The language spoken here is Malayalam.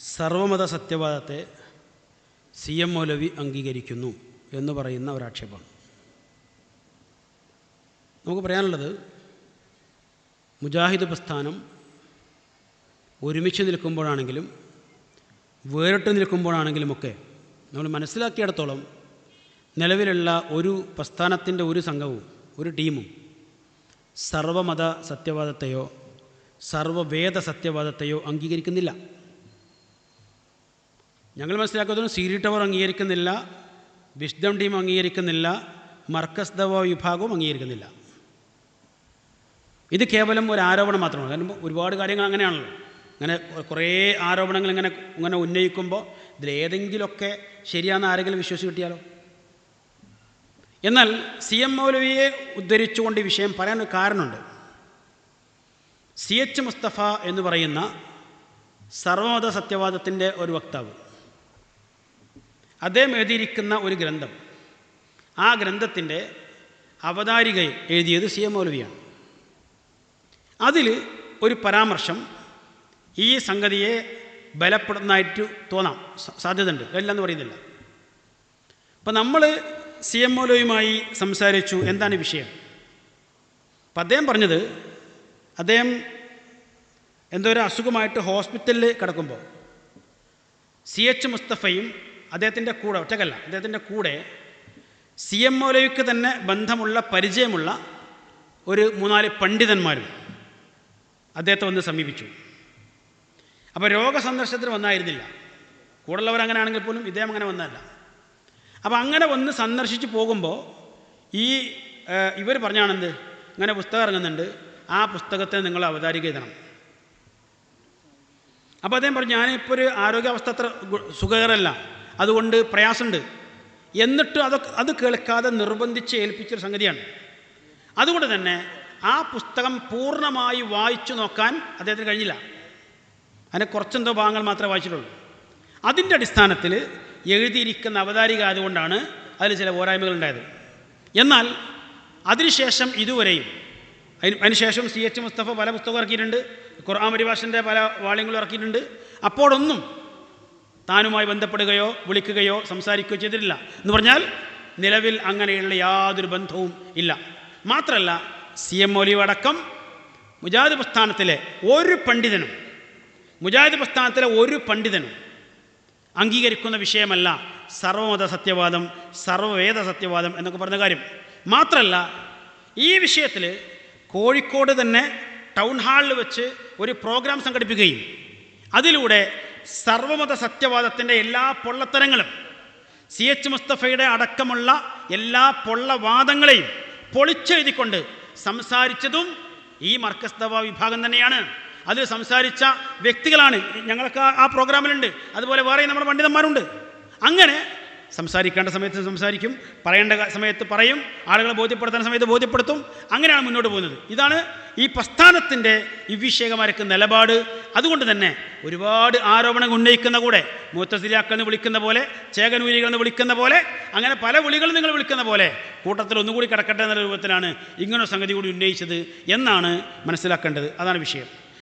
സർവമത സത്യവാദത്തെ സി എം മൗലവി അംഗീകരിക്കുന്നു എന്ന് പറയുന്ന ഒരാക്ഷേപമാണ് നമുക്ക് പറയാനുള്ളത് മുജാഹിദ് പ്രസ്ഥാനം ഒരുമിച്ച് നിൽക്കുമ്പോഴാണെങ്കിലും വേറിട്ട് നിൽക്കുമ്പോഴാണെങ്കിലുമൊക്കെ നമ്മൾ മനസ്സിലാക്കിയിടത്തോളം നിലവിലുള്ള ഒരു പ്രസ്ഥാനത്തിന്റെ ഒരു സംഘവും ഒരു ടീമും സർവമത സത്യവാദത്തെയോ സർവവേദ സത്യവാദത്തെയോ അംഗീകരിക്കുന്നില്ല. ഞങ്ങൾ മനസ്സിലാക്കുന്നത് സീരി ടവർ അംഗീകരിക്കുന്നില്ല വിഷ്ദം ടീം അംഗീകരിക്കുന്നില്ല മർക്കസ് ദവ വിഭാഗവും അംഗീകരിക്കുന്നില്ല. ഇത് കേവലം ഒരു ആരോപണം മാത്രമാണ്. കാരണം ഒരുപാട് കാര്യങ്ങൾ അങ്ങനെയാണല്ലോ. അങ്ങനെ കുറേ ആരോപണങ്ങൾ ഇങ്ങനെ ഇങ്ങനെ ഉന്നയിക്കുമ്പോൾ ഇതിലേതെങ്കിലുമൊക്കെ ശരിയാണെന്ന് ആരെങ്കിലും വിശ്വസിച്ച് കിട്ടിയാലോ? എന്നാൽ സി എം മൗലവിയെ ഉദ്ധരിച്ചുകൊണ്ട് ഈ വിഷയം പറയാൻ കാരണമുണ്ട്. സി എച്ച് മുസ്തഫ എന്ന് പറയുന്ന സർവമത സത്യവാദത്തിന്റെ ഒരു വക്താവ്. അദ്ദേഹം എഴുതിയിരിക്കുന്ന ഒരു ഗ്രന്ഥം. ആ ഗ്രന്ഥത്തിന്റെ അവതാരിക എഴുതിയത് സി എം മൗലവിയാണ്. അതിൽ ഒരു പരാമർശം ഈ സംഗതിയെ ബലപ്പെടുന്നതായിട്ട് തോന്നാം. സാധ്യതയുണ്ട്. എന്ന് പറയുന്നില്ല. അപ്പം നമ്മൾ സി എം മൗലവിയുമായി സംസാരിച്ചു. എന്താണ് വിഷയം? അപ്പം അദ്ദേഹം പറഞ്ഞത് അദ്ദേഹം എന്തോ ഒരു അസുഖമായിട്ട് ഹോസ്പിറ്റലിൽ കിടക്കുമ്പോൾ സി എച്ച് മുസ്തഫയും അദ്ദേഹത്തിന്റെ കൂടെ ഒറ്റക്കല്ല അദ്ദേഹത്തിന്റെ കൂടെ സി എം മൗലവിക്ക് തന്നെ ബന്ധമുള്ള പരിചയമുള്ള ഒരു മൂന്നാൽ പണ്ഡിതന്മാരും അദ്ദേഹത്തെ വന്ന് സമീപിച്ചു. അപ്പോൾ രോഗ രോഗസന്ദർശനത്തിന് വന്നായിരുന്നില്ല. കൂടുള്ളവർ അങ്ങനെ ആണെങ്കിൽ പോലും ഇദ്ദേഹം അങ്ങനെ വന്നതല്ല. അപ്പോൾ അങ്ങനെ വന്ന് സന്ദർശിച്ച് പോകുമ്പോൾ ഈ ഇവർ പറഞ്ഞാണെന്ത്? ഇങ്ങനെ പുസ്തകം ഇറങ്ങുന്നുണ്ട്. ആ പുസ്തകത്തെ നിങ്ങൾ അവതാരിക എഴുതണം അപ്പോൾ അദ്ദേഹം പറഞ്ഞു ഞാനിപ്പോൾ ഒരു ആരോഗ്യാവസ്ഥ അത്ര സുഖകരമല്ല. അതുകൊണ്ട് പ്രയാസമുണ്ട്. എന്നിട്ട് അതൊക്കെ അത് കേൾക്കാതെ നിർബന്ധിച്ച് ഏൽപ്പിച്ചൊരു സംഗതിയാണ്. അതുകൊണ്ട് തന്നെ ആ പുസ്തകം പൂർണമായി വായിച്ചു നോക്കാൻ അദ്ദേഹത്തിന് കഴിഞ്ഞില്ല. അതിനെ കുറച്ചെന്തോ ഭാഗങ്ങൾ മാത്രമേ വായിച്ചിട്ടുള്ളൂ. അതിന്റെ അടിസ്ഥാനത്തിൽ എഴുതിയിരിക്കുന്ന അവതാരിക ആയതുകൊണ്ടാണ് അതിൽ ചില പോരായ്മകൾ ഉണ്ടായത് എന്നാൽ അതിനുശേഷം ഇതുവരെയും അതിന് അതിനുശേഷം സി എച്ച് മുസ്തഫ പല പുസ്തകം ഇറക്കിയിട്ടുണ്ട് ഖുർആൻ പരിഭാഷന്റെ പല വാള്യങ്ങളും ഇറക്കിയിട്ടുണ്ട്. അപ്പോഴൊന്നും താനുമായി ബന്ധപ്പെടുകയോ വിളിക്കുകയോ സംസാരിക്കുകയോ ചെയ്തിട്ടില്ല. എന്ന് പറഞ്ഞാൽ നിലവിൽ അങ്ങനെയുള്ള യാതൊരു ബന്ധവും ഇല്ല. മാത്രമല്ല സി എം മൗലിവ് അടക്കം മുജാഹിദ് പ്രസ്ഥാനത്തിലെ ഒരു പണ്ഡിതനും മുജാഹിദ് പ്രസ്ഥാനത്തിലെ ഒരു പണ്ഡിതനും അംഗീകരിക്കുന്ന വിഷയമല്ല സർവമത സത്യവാദം സർവവേദ സത്യവാദം എന്നൊക്കെ പറഞ്ഞ കാര്യം. മാത്രമല്ല ഈ വിഷയത്തിൽ കോഴിക്കോട് തന്നെ ടൗൺ ഹാളിൽ വെച്ച് ഒരു പ്രോഗ്രാം സംഘടിപ്പിക്കുകയും അതിലൂടെ സർവമത സത്യവാദത്തിന്റെ എല്ലാ പൊള്ളത്തരങ്ങളും സി എച്ച് മുസ്തഫയുടെ അടക്കമുള്ള എല്ലാ പൊള്ളവാദങ്ങളെയും പൊളിച്ചെഴുതിക്കൊണ്ട് സംസാരിച്ചതും ഈ മർക്കസ് വിഭാഗം തന്നെയാണ്. അതിൽ സംസാരിച്ച വ്യക്തികളാണ്. ഞങ്ങളൊക്കെ ആ- ആ പ്രോഗ്രാമിലുണ്ട്. അതുപോലെ വേറെ നമ്മുടെ പണ്ഡിതന്മാരുണ്ട്. അങ്ങനെ സംസാരിക്കേണ്ട സമയത്ത് സംസാരിക്കും പറയേണ്ട സമയത്ത് പറയും ആളുകളെ ബോധ്യപ്പെടുത്തുന്ന സമയത്ത് ബോധ്യപ്പെടുത്തും. അങ്ങനെയാണ് മുന്നോട്ട് പോകുന്നത്. ഇതാണ് ഈ പ്രസ്ഥാനത്തിന്റെ ഇവിഷേകമാർക്ക് നിലപാട്. അതുകൊണ്ട് തന്നെ ഒരുപാട് ആരോപണങ്ങൾ ഉന്നയിക്കുന്ന കൂടെ മൂത്തസിലാക്കൾ എന്ന് വിളിക്കുന്ന പോലെ ചേകനൂരികൾ എന്ന് വിളിക്കുന്ന പോലെ അങ്ങനെ പല വിളികൾ നിങ്ങൾ വിളിക്കുന്ന പോലെ കൂട്ടത്തിൽ ഒന്നുകൂടി കിടക്കട്ടെ എന്ന രൂപത്തിലാണ് ഇങ്ങനൊരു സംഗതി കൂടി ഉന്നയിച്ചത് എന്നാണ് മനസ്സിലാക്കേണ്ടത്. അതാണ് വിഷയം.